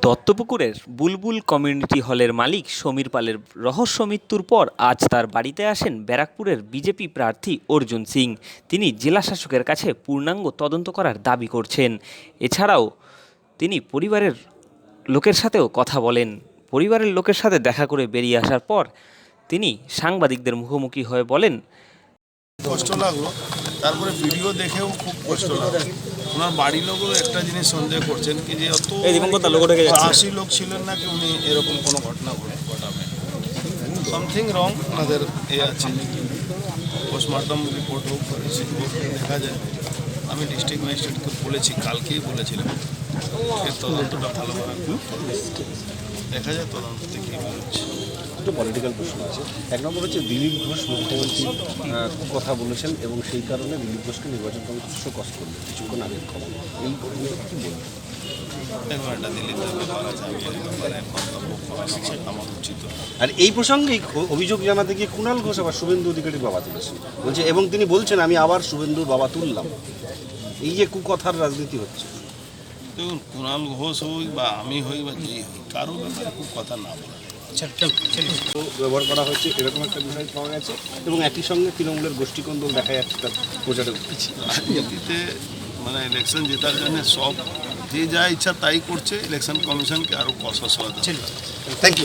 দত্তপুকুরের বুলবুল community হলের মালিক সমীর পালের রহস্য মৃত্যুর পর আজ তার বাড়িতে আসেন ব্যারাকপুরের বিজেপি প্রার্থী অর্জুন সিং। তিনি জেলা শাসকের কাছে পূর্ণাঙ্গ তদন্ত করার দাবি করছেন। এছাড়াও তিনি পরিবারের লোকের সাথেও কথা বলেন। পরিবারের লোকের সাথে দেখা করে বেরিয়ে আসার পর তিনি সাংবাদিকদের মুখোমুখি হয়ে বলেন, কষ্ট লাগল। তারপরে ভিডিও দেখেও খুব কষ্ট লাগে ওনার বাড়ির লোকও একটা জিনিস সন্দেহ করছেন কি যে অত আশি লোক ছিলেন না কি উনি এরকম কোনো ঘটনা ঘটে? ঘটাবেন সামথিং রং ওনাদের এ আছে। পোস্টমর্টম রিপোর্ট হোক দেখা যায়। আমি ডিস্ট্রিক্ট ম্যাজিস্ট্রেটকে বলেছি কালকেই বলেছিলাম। তদন্তটা ভালোভাবে। দেখা যায় তদন্ত থেকে কী বেরোচ্ছে দুটো পলিটিক্যাল প্রশ্ন আছে। এক নম্বর হচ্ছে দিলীপ ঘোষ মুখ্যমন্ত্রী কথা বলেছেন এবং সেই কারণে দিলীপ ঘোষকে নির্বাচন কমিটি শোকস করল কিছুক্ষণ আগের খবর। এই ঘটনাটা কি বলবেন? একটা উচিত আর এই প্রসঙ্গেই অ- অভিযোগ জানাতে গিয়ে কুণাল ঘোষ আবার শুভেন্দু অধিকারীর বাবা তুলেছেন। বলছে এবং তিনি বলছেন আমি আবার শুভেন্দুর বাবা তুললাম। এই যে কুকথার রাজনীতি হচ্ছে। দেখুন কুণাল ঘোষ হই বা আমি হই বা যেই হই কারও ব্যাপারে খুব কথা না বলা ব্যবহার করা হয়েছে এরকম একটা বিষয় পাওয়া গেছে এবং একই সঙ্গে তৃণমূলের গোষ্ঠীকন্দল দেখা যাচ্ছে তার প্রচারে উঠেছে রাজনীতিতে মানে ইলেকশন জেতার জন্য সব যে যা ইচ্ছা তাই করছে ইলেকশন কমিশনকে আরও কষাস হওয়া দরকার। থ্যাংক ইউ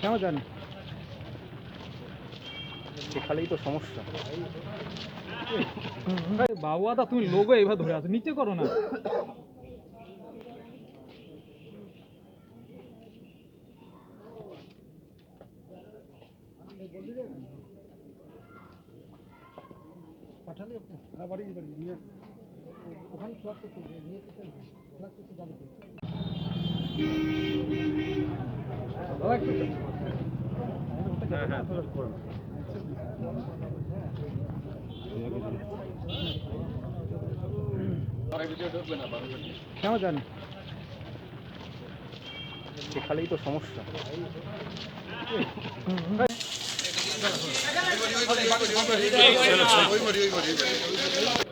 কেন জানি? এখানেই তো সমস্যা। বাবুদা তুমি লোগো এইভাবে ধরে আছো নিচে করো না। কেন জানি এখানেই তো সমস্যা এই